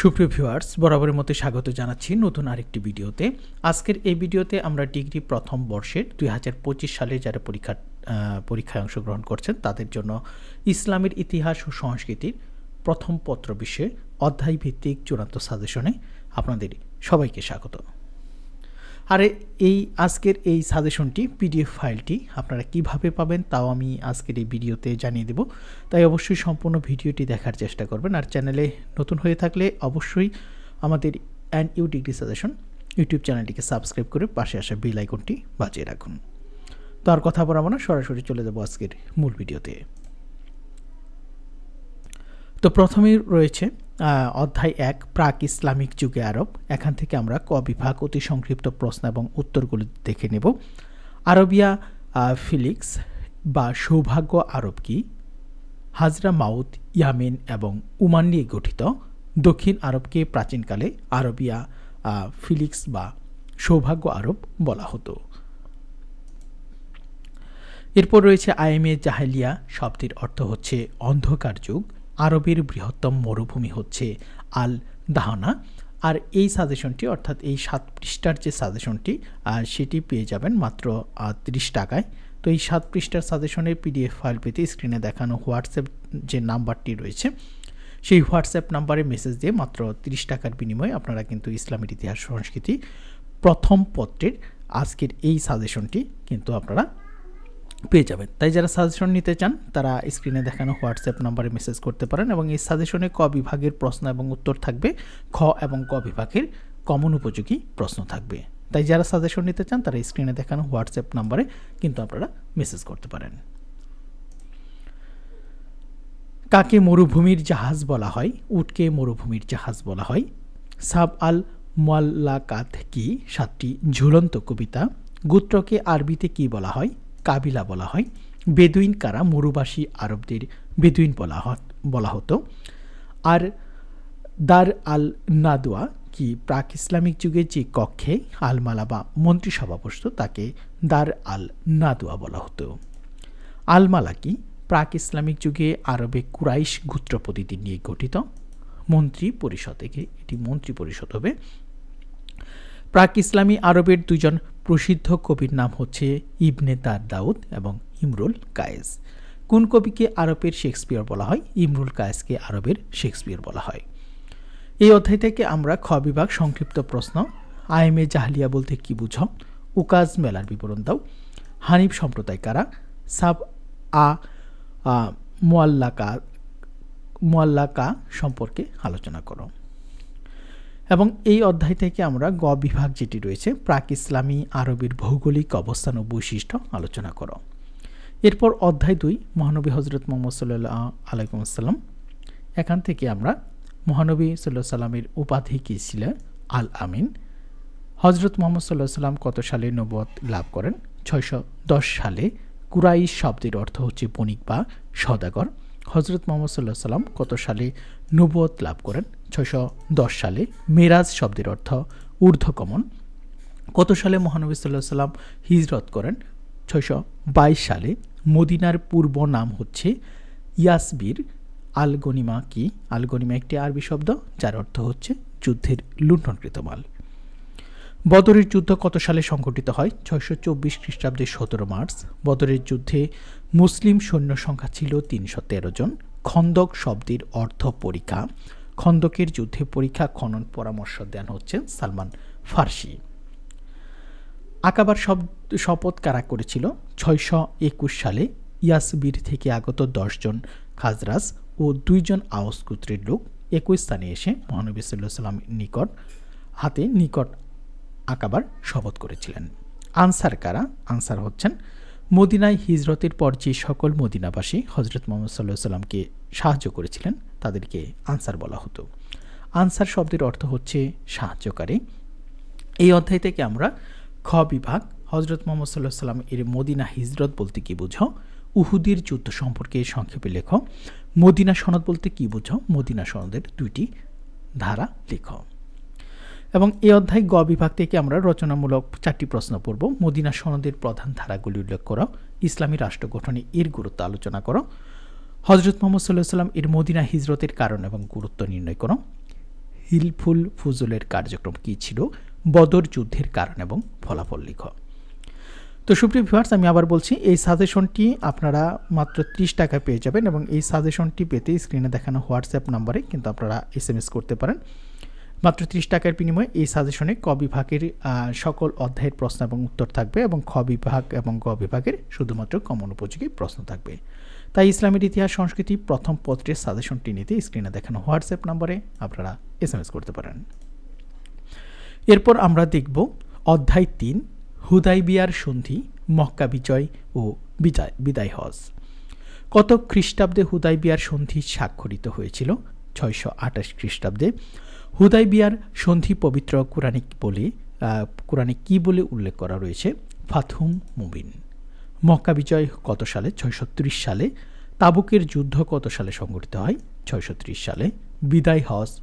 সুপ্রিয় ভিউয়ার্স, বরাবরের মতো স্বাগত জানাচ্ছি নতুন আরেকটি ভিডিওতে। আজকের এই ভিডিওতে আমরা ডিগ্রি প্রথম বর্ষের দুই হাজার পঁচিশ সালে যারা পরীক্ষা পরীক্ষায় অংশগ্রহণ করছেন, তাদের জন্য ইসলামের ইতিহাস ও সংস্কৃতির প্রথম পত্র বিষয়ে অধ্যায় ভিত্তিক চূড়ান্ত সাজেশনে আপনাদের সবাইকে স্বাগত। আর, এই আজকের এই সাজেশনটি পিডিএফ ফাইলটি আপনারা কীভাবে পাবেন তাও আমি আজকের এই ভিডিওতে জানিয়ে দেব। তাই অবশ্যই সম্পূর্ণ ভিডিওটি দেখার চেষ্টা করবেন। আর চ্যানেলে নতুন হয়ে থাকলে অবশ্যই আমাদের and you degree suggestion YouTube চ্যানেলটিকে সাবস্ক্রাইব করে পাশে আসা বেল আইকনটি বাজিয়ে রাখুন। তো আর কথা বলাবো না, সরাসরি চলে যাব আজকের মূল ভিডিওতে। তো প্রথমেই রয়েছে অধ্যায় এক, প্রাক ইসলামিক যুগে আরব। এখান থেকে আমরা ক বিভাগ অতি সংক্ষিপ্ত প্রশ্ন এবং উত্তরগুলি দেখে নেব। আরবিয়া ফিলিক্স বা সৌভাগ্য আরব কি? হাজরা মাউত, ইয়ামেন এবং উমান নিয়ে গঠিত। দক্ষিণ আরবকে প্রাচীনকালে আরবিয়া ফিলিক্স বা সৌভাগ্য আরব বলা হতো। এরপর রয়েছে আইএমএ জাহেলিয়া। শব্দের অর্থ হচ্ছে অন্ধকার যুগ। আরবের বৃহত্তম মরুভূমি হচ্ছে আল দাহনা। আর এই সাজেশনটি, অর্থাৎ এই সাত পৃষ্ঠার যে সাজেশনটি সেটি পেয়ে যাবেন মাত্র তিরিশ টাকায়। তো এই সাত পৃষ্ঠার সাজেশনের পিডিএফ ফাইল পেতে স্ক্রিনে দেখানো হোয়াটসঅ্যাপ যে নাম্বারটি রয়েছে, সেই হোয়াটসঅ্যাপ নাম্বারে মেসেজ দিয়ে মাত্র তিরিশ টাকার বিনিময়ে আপনারা কিন্তু ইসলামের ইতিহাস, সংস্কৃতি প্রথম পত্রের আজকের এই সাজেশনটি কিন্তু আপনারা পেয়ে যাবেন। তাই যারা সাজেশন নিতে চান, তারা স্ক্রিনে দেখানো হোয়াটসঅ্যাপ নাম্বারে মেসেজ করতে পারেন এবং এই সাজেশনে ক বিভাগের প্রশ্ন এবং উত্তর থাকবে। খ এবং ক বিভাগের কমন উপযোগী প্রশ্ন থাকবে। তাই যারা সাজেশন নিতে চান, তারা স্ক্রিনে দেখানো হোয়াটসঅ্যাপ নাম্বারে কিন্তু আপনারা মেসেজ করতে পারেন। কাকে মরুভূমির জাহাজ বলা হয়? উটকে মরুভূমির জাহাজ বলা হয়। সাব আল মোয়াল্লাকাত কি? সাতটি ঝুলন্ত কবিতা। গোত্রকে আরবিতে কি বলা হয়? কাবিলা বলা হয়। বেদুইন কারা মরুবাসী আরবদের বেদুইন বলা বলা হতো। আর দার আল নাদোয়া কি প্রাক ইসলামিক যুগে যে কক্ষে আলমালা বা মন্ত্রিসভা বসত, তাকে দার আল নাদোয়া বলা হতো। আলমালা কি প্রাক ইসলামিক যুগে আরবে কুরাইশ গোত্রপতিদের নিয়ে গঠিত। মন্ত্রী পরিষদ এটি মন্ত্রী পরিষদ হবে। প্রাক ইসলামী আরবের দুজন প্রসিদ্ধ কবির নাম হচ্ছে ইবনে দার দাউদ এবং ইমরুল কায়েস। কোন কবিকে আরবের শেক্সপিয়ার বলা হয়? ইমরুল কায়েসকে আরবের শেক্সপিয়ার বলা হয়। এই অধ্যায় থেকে আমরা খ বিভাগ সংক্ষিপ্ত প্রশ্ন আইএমএ জাহলিয়া বলতে কি বুঝো? উকাজ মেলার বিবরণ দাও। হানিফ সম্প্রদায় কারা? সাব আ, মোয়াল্লাকা মোয়াল্লাকা সম্পর্কে আলোচনা করো। এবং এই অধ্যায় থেকে আমরা গ বিভাগ যেটি রয়েছে, প্রাক ইসলামী আরবের ভৌগোলিক অবস্থান ও বৈশিষ্ট্য আলোচনা করো। এরপর অধ্যায় দুই, মহানবী হজরত মোহাম্মদ সাল্লাহ আলাইকুম আসসালাম এখান থেকে আমরা মহানবী সাল্লাহ সাল্লামের উপাধি কী ছিল? আল আমিন হজরত মোহাম্মদ সাল্লাহ সাল্লাম কত সালে নবত লাভ করেন? ছয়শো দশ সালে কুরাইশ শব্দের অর্থ হচ্ছে বণিক বা সদাগর হজরত মোহাম্মদ সাল্লাহ সাল্লাম কত সালে নবত লাভ করেন? ছয়শো দশ সালে। মেরাজ শব্দের অর্থ ঊর্ধ্বকমন কত সালে মহানবী সাল্লাহ সাল্লাম হিজরত করেন? ছয়শো বাইশ সালে। মদিনার পূর্ব নাম হচ্ছে ইয়াসবির আলগনিমা কি? আলগনিমা একটি আরবি শব্দ, যার অর্থ হচ্ছে যুদ্ধের লুণ্ঠনকৃত মাল। বদরের যুদ্ধ কত সালে সংঘটিত হয়? ছয়শো চব্বিশ খ্রিস্টাব্দের সতেরো মার্চ। বদরের যুদ্ধে মুসলিম সৈন্য সংখ্যা ছিল তিনশো তেরো জন। খন্দক শব্দের অর্থ পরীক্ষা। খন্দকের যুদ্ধে পরীক্ষা খনন পরামর্শ দেন হচ্ছেন সালমান ফার্সি। আকাবার শপথ কারা করেছিল? ছয়শো একুশ সালে ইয়াসবির থেকে আগত দশজন খাজরাস ও দুইজন আওস গোত্রের লোক একই স্থানে এসে মহানবী সাল্লাহ সাল্লাম নিকট, হাতে নিকট আকাবার শপথ করেছিলেন। আনসার কারা? আনসার হচ্ছেন মদিনায় হিজরতের পর যে সকল মদিনাবাসী হজরত মোহাম্মদ সাল্লাহ সাল্লামকে সাহায্য করেছিলেন, তাদেরকে আনসার বলা হতো। আনসার শব্দের অর্থ হচ্ছে সাহায্যকারী। এই অধ্যায় থেকে আমরা খ বিভাগ হজরত মোহাম্মদ সাল্লাহ সাল্লাম এর মদিনা হিজরত বলতে কি বুঝো? উহুদির যুদ্ধ সম্পর্কে সংক্ষেপে লেখ। মদিনা সনদ বলতে কি বুঝো? মদিনা সনদের দুইটি ধারা লেখ। এবং এই অধ্যায় গ বিভাগ থেকে আমরা রচনামূলক চারটি প্রশ্ন পড়ব। মদিনা সনদের প্রধান ধারাগুলি উল্লেখ করো, ইসলামী রাষ্ট্র গঠনে এর গুরুত্ব আলোচনা করো হজরত মোহাম্মদ সাল্লাহ সাল্লাম এর মদিনা হিজরতের কারণ এবং গুরুত্ব নির্ণয় করো, হিলফুল ফুজুলের কার্যক্রম কী ছিল, বদর যুদ্ধের কারণ এবং ফলাফল লিখ। তো সুপ্রিয় ভিউয়ার্স, আমি আবার বলছি, এই সাজেশনটি আপনারা মাত্র ত্রিশ টাকা পেয়ে যাবেন এবং এই সাজেশনটি পেতে স্ক্রিনে দেখানো হোয়াটসঅ্যাপ নাম্বারে কিন্তু আপনারা এস করতে পারেন। মাত্র ত্রিশ টাকার বিনিময়ে এই সাজেশনে ক বিভাগের সকল অধ্যায়ের প্রশ্ন এবং উত্তর থাকবে এবং খ বিভাগ এবং গ বিভাগের শুধুমাত্র কমন উপযোগী প্রশ্ন থাকবে। তাই ইসলামের ইতিহাস, সংস্কৃতি প্রথম পত্রের সাজেশনটি নিতে স্ক্রিনে দেখানো হোয়াটসঅ্যাপ নম্বরে আপনারা এস এম এস করতে পারেন। এরপর আমরা দেখব অধ্যায় তিন, হুদাইবিয়ার সন্ধি, মক্কা বিজয় ও বিদায় বিদায় হজ। কত খ্রিস্টাব্দে হুদাইবিয়ার সন্ধি স্বাক্ষরিত হয়েছিল? ছয়শো আঠাশ খ্রিস্টাব্দে। হুদাইবিয়ার সন্ধি পবিত্র কোরআনিক বলে কোরআনে কি বলে উল্লেখ করা রয়েছে? ফাথুম মুবিন। মক্কা বিজয় কত সালে? ছয়শো সালে। তাবুকের যুদ্ধ কত সালে সংঘটিত হয়? ছয়শো সালে। বিদায় হজ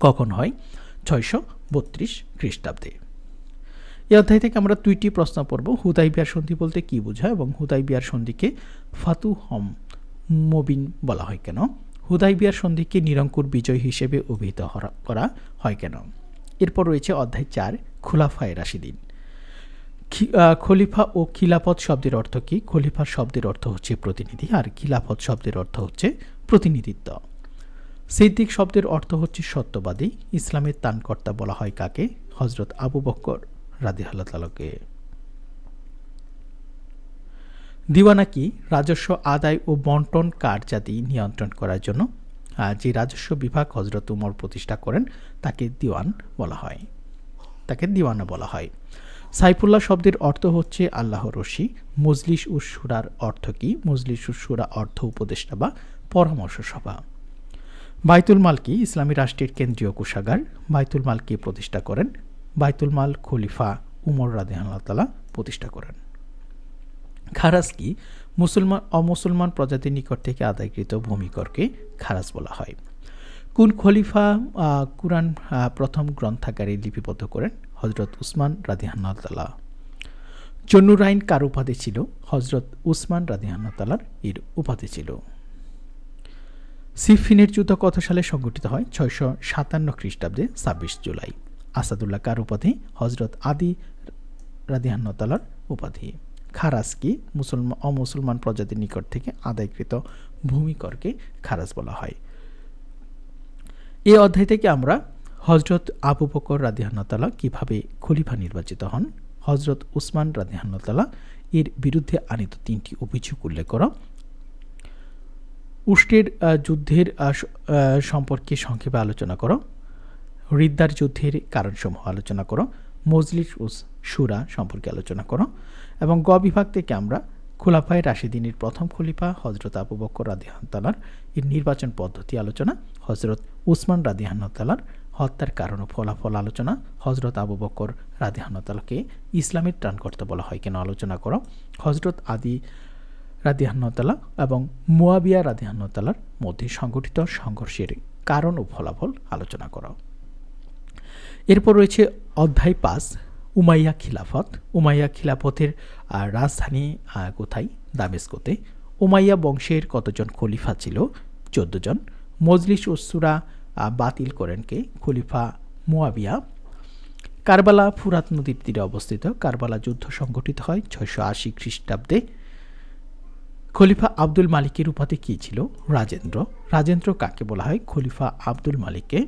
কখন হয়? ছয়শো বত্রিশ খ্রিস্টাব্দে। এই অধ্যায় থেকে আমরা দুইটি প্রশ্ন পড়ব। হুদাই বিয়ার সন্ধি বলতে কি বোঝায় এবং হুদাই বিয়ার সন্ধিকে ফাতু হম মবিন বলা হয় কেন? হুদাই বিয়ার সন্ধিকে নিরঙ্কুর বিজয় হিসেবে অভিহিত করা হয় কেন? এরপর রয়েছে অধ্যায় চার, খুলাফায় রাশিদিন। খলিফা ও খিলাফত শব্দের অর্থ কি? খলিফা শব্দের অর্থ হচ্ছে প্রতিনিধি, আর খিলাফত শব্দের অর্থ হচ্ছে প্রতিনিধিত্ব। সিদ্দিক শব্দের অর্থ হচ্ছে সত্যবাদী, ইসলামের তানকর্তা বলা হয় কাকে? হজরত আবু বক্কর রাদি দিওয়ানা কি রাজস্ব আদায় ও বন্টন কার্যাদি নিয়ন্ত্রণ করার জন্য? যে রাজস্ব বিভাগ হজরত উমর প্রতিষ্ঠা করেন, তাকে দিওয়ান বলা হয়। তাকে দিওয়ানা বলা হয়। সাইফুল্লাহ শব্দের অর্থ হচ্ছে আল্লাহ রশি। মজলিস উসুরার অর্থ কি? মজলিস উসুরা অর্থ উপদেষ্টা বা পরামর্শ সভা। বাইতুল মাল কি? ইসলামী রাষ্ট্রের কেন্দ্রীয় কোষাগার। বাইতুল মাল কে প্রতিষ্ঠা করেন? বাইতুল মাল খলিফা উমর রাদে তালা প্রতিষ্ঠা করেন। খারাজ কি? মুসলমান, অমুসলমান প্রজাতির নিকট থেকে আদায়কৃত ভূমিকরকে খারাজ বলা হয়। কোন খলিফা কুরআন প্রথম গ্রন্থাগারে লিপিবদ্ধ করেন? হজরত উসমান রাদিহান্নাতালা জন্নুর আইন কার উপাধি ছিল? হজরত উসমান রাদিহান্নাতালার এর উপাধি ছিল। সিফিনের যুদ্ধ কত সালে সংঘটিত হয়? ছয়শো সাতান্ন খ্রিস্টাব্দে ছাব্বিশ জুলাই। আসাদুল্লাহ কার উপাধি? হজরত আদি রাদিহান্নতালার উপাধি। খারাজ কি? মুসলমান অমুসলমান প্রজাতির নিকট থেকে আদায়কৃত ভূমিকরকে খারাজ বলা হয়। এই অধ্যায় থেকে আমরা হজরত আবু বকর রাদিহান্নতালা কীভাবে খলিফা নির্বাচিত হন হজরত উসমান রাদিহান্নতালা এর বিরুদ্ধে আনিত তিনটি অভিযোগ উল্লেখ করা। উষ্টের যুদ্ধের সম্পর্কে সংক্ষেপে আলোচনা করো। রিদ্দার যুদ্ধের কারণসমূহ আলোচনা করো। মজলিস উস সুরা সম্পর্কে আলোচনা করো। এবং গ বিভাগ থেকে আমরা খোলাফায় রাশিদিনীর প্রথম খলিফা হজরত আবু বকর রাদিহান্তালার এর নির্বাচন পদ্ধতি আলোচনা হজরত উসমান রাদিহান্নতালার হত্যার কারণ ও ফলাফল আলোচনা হজরত আবু বকর রাদিহান্নতালাকে ইসলামের ত্রাণকর্তা বলা হয় কেন আলোচনা করো? হজরত আদি রাদিহান্নতালা এবং মুয়াবিয়া রাদিহান্নতালার মধ্যে সংগঠিত সংঘর্ষের কারণ ও ফলাফল আলোচনা করো। এরপর রয়েছে অধ্যায় পাঁচ উমাইয়া খিলাফত, উমাইয়া খিলাফতের রাজধানী কোথায়? দামেস্কোতে। উমাইয়া বংশের কতজন খলিফা ছিল? চোদ্দ জন। মজলিস ওসুরা বাতিল করেন কে? খলিফা মুয়াবিয়া। কারবালা ফুরাত নদীর তীরে অবস্থিত। কারবালা যুদ্ধ সংঘটিত হয় ছয়শো আশি খ্রিস্টাব্দে। খলিফা আব্দুল মালিকের উপাধি কী ছিল? রাজেন্দ্র। রাজেন্দ্র কাকে বলা হয়? খলিফা আব্দুল মালিককে।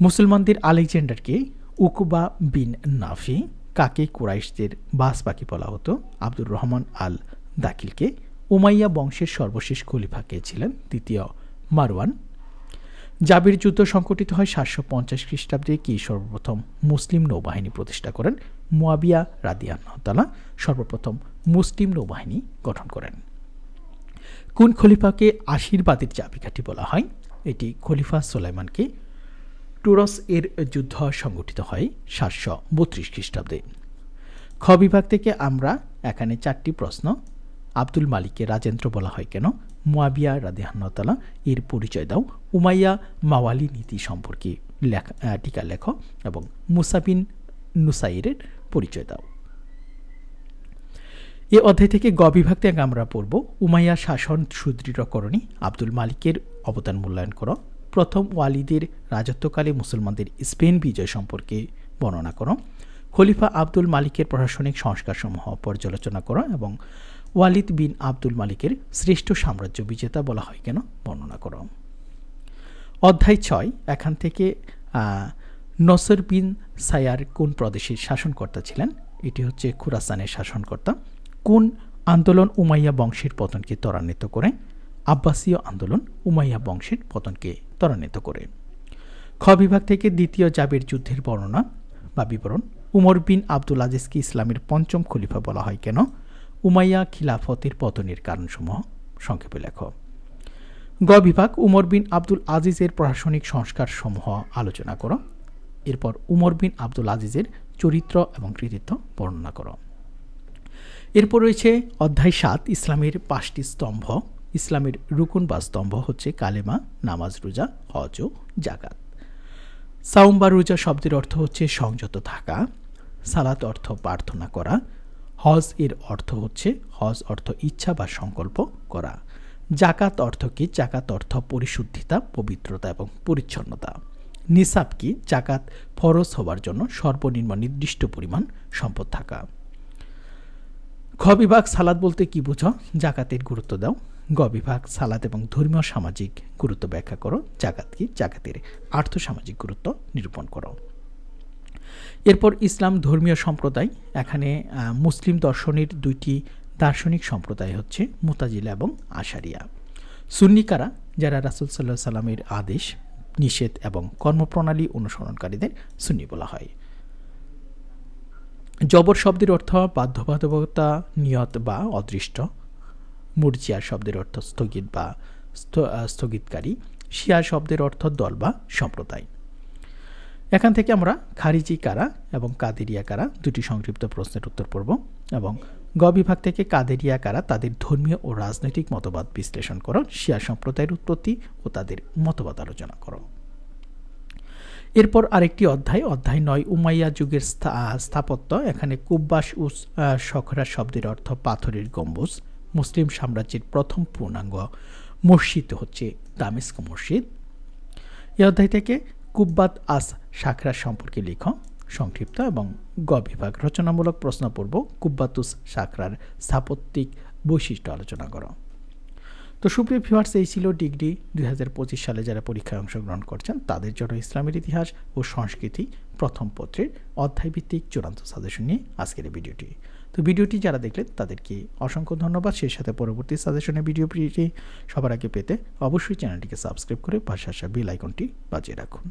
মুসলমানদের আলেকজান্ডারকে উকুবা বিন নাফি, কাকে কুরাইশদের বাস পাখি বলা হতো? আব্দুর রহমান আল দাকিলকে উমাইয়া বংশের সর্বশেষ খলিফা কে ছিলেন? দ্বিতীয় মারওয়ান। জাবির যুদ্ধ সংকটিত হয় সাতশো পঞ্চাশ খ্রিস্টাব্দে, কি সর্বপ্রথম মুসলিম নৌবাহিনী প্রতিষ্ঠা করেন? মুয়াবিয়া রাদিয়ান্নতালা সর্বপ্রথম মুসলিম নৌবাহিনী গঠন করেন। কোন খলিফাকে আশীর্বাদের চাবিকাঠি বলা হয়? এটি খলিফা সোলাইমানকে টুরস এর যুদ্ধ সংগঠিত হয় সাতশো বত্রিশ খ্রিস্টাব্দে। খ বিভাগ থেকে আমরা এখানে চারটি প্রশ্ন, আব্দুল মালিককে রাজেন্দ্র বলা হয় কেন, মুয়াবিয়া রাদেহান্নতালা এর পরিচয় দাও, উমাইয়া মাওয়ালি নীতি সম্পর্কে লেখা টিকা লেখ এবং মুসাবিন নুসাইরের পরিচয় দাও। এ অধ্যায় থেকে গ বিভাগ থেকে আমরা পড়ব, উমাইয়া শাসন সুদৃঢ়করণী আব্দুল মালিকের অবদান মূল্যায়ন করো। প্রথম ওয়ালিদের রাজত্বকালে মুসলমানদের স্পেন বিজয় সম্পর্কে বর্ণনা করো। খলিফা আব্দুল মালিকের প্রশাসনিক সংস্কারসমূহ পর্যালোচনা করো এবং ওয়ালিদ বিন আব্দুল মালিকের শ্রেষ্ঠ সাম্রাজ্য বিজেতা বলা হয় কেন বর্ণনা করো। অধ্যায় ছয়, এখান থেকে নসর বিন সায়ার কোন প্রদেশের শাসনকর্তা ছিলেন? এটি হচ্ছে খুরাসানের শাসনকর্তা। কোন আন্দোলন উমাইয়া বংশের পতনকে ত্বরান্বিত করে? আব্বাসীয় আন্দোলন উমাইয়া বংশের পতনকে ত্বরান্বিত করে। খ বিভাগ থেকে দ্বিতীয় জাবের যুদ্ধের বর্ণনা বা বিবরণ উমর বিন আব্দুল আজিজকে ইসলামের পঞ্চম খলিফা বলা হয় কেন? উমাইয়া খিলাফতের পতনের কারণসমূহ সংক্ষেপে লেখ। গ বিভাগ উমর বিন আব্দুল আজিজের প্রশাসনিক সংস্কার সমূহ আলোচনা করো। এরপর উমর বিন আব্দুল আজিজের চরিত্র এবং কৃতিত্ব বর্ণনা করো। এরপর রয়েছে অধ্যায় সাত, ইসলামের পাঁচটি স্তম্ভ। ইসলামের রুকুন বা স্তম্ভ হচ্ছে কালেমা, নামাজ, রোজা, হজ ও জাকাত সাউম বা রোজা শব্দের অর্থ হচ্ছে সংযত থাকা। সালাত অর্থ প্রার্থনা করা। হজ এর অর্থ হচ্ছে হজ অর্থ ইচ্ছা বা সংকল্প করা। জাকাত অর্থ কি? জাকাত অর্থ পরিশুদ্ধিতা, পবিত্রতা এবং পরিচ্ছন্নতা। নিসাব কি? জাকাত ফরজ হবার জন্য সর্বনিম্ন নির্দিষ্ট পরিমাণ সম্পদ থাকা। খ বিভাগ সালাদ বলতে কি বুঝো? জাকাতের গুরুত্ব দাও। গ বিভাগ সালাদ এবং ধর্মীয় সামাজিক গুরুত্ব ব্যাখ্যা করো। জাকাত কি? জাকাতের আর্থসামাজিক গুরুত্ব নিরূপণ করো। এরপর ইসলাম ধর্মীয় সম্প্রদায়। এখানে মুসলিম দর্শনের দুইটি দার্শনিক সম্প্রদায় হচ্ছে মুতাজিলা এবং আশারিয়া। সুন্নিকারা যারা রাসুল সাল্লাহ সাল্লামের আদেশ, নিষেধ এবং কর্মপ্রণালী অনুসরণকারীদের সুন্নি বলা হয়। জবর শব্দের অর্থ বাধ্যবাধকতা, নিয়ত বা অদৃষ্ট। মুরজিয়া শব্দের অর্থ স্থগিত বা স্থ- স্থগিতকারী শিয়া শব্দের অর্থ দল বা সম্প্রদায়। এখান থেকে আমরা খারিজি কারা এবং কাদেরিয়া কারা দুটি সংক্ষিপ্ত প্রশ্নের উত্তর পড়ব এবং গ বিভাগ থেকে কাদেরিয়া কারা তাদের ধর্মীয় ও রাজনৈতিক মতবাদ বিশ্লেষণ করো শিয়া সম্প্রদায়ের উৎপত্তি ও তাদের মতবাদ আলোচনা করো। এরপর আরেকটি অধ্যায় অধ্যায় নয় উমাইয়া যুগের স্থাপত্য। এখানে কুব্বাস আহ, সখরা শব্দের অর্থ পাথরের গম্বুজ। মুসলিম সাম্রাজ্যের প্রথম পূর্ণাঙ্গ মসজিদ হচ্ছে দামেস্ক মসজিদ। এই অধ্যায় থেকে কুব্বাত আস সাকরা সম্পর্কে লিখ, সংক্ষিপ্ত এবং গ বিভাগ রচনামূলক প্রশ্ন পড়ব, কুব্বাতুস সাকরার স্থাপত্যিক বৈশিষ্ট্য আলোচনা করো। তো সুপ্রিয় ভিউয়ার্স এই ছিল ডিগ্রি দুই হাজার পঁচিশ সালে যারা পরীক্ষায় অংশগ্রহণ করছেন, তাদের জন্য ইসলামের ইতিহাস ও সংস্কৃতি প্রথম পত্রের অধ্যায়ভিত্তিক চূড়ান্ত সাজেশন নিয়ে আজকের এই ভিডিওটি। তো ভিডিওটি যারা দেখলেন, তাদেরকে অসংখ্য ধন্যবাদ। সেই সাথে পরবর্তী সাজেশনের ভিডিও সবার আগে পেতে অবশ্যই চ্যানেলটিকে সাবস্ক্রাইব করে পাশে আসা বেল আইকনটি বাজিয়ে রাখুন।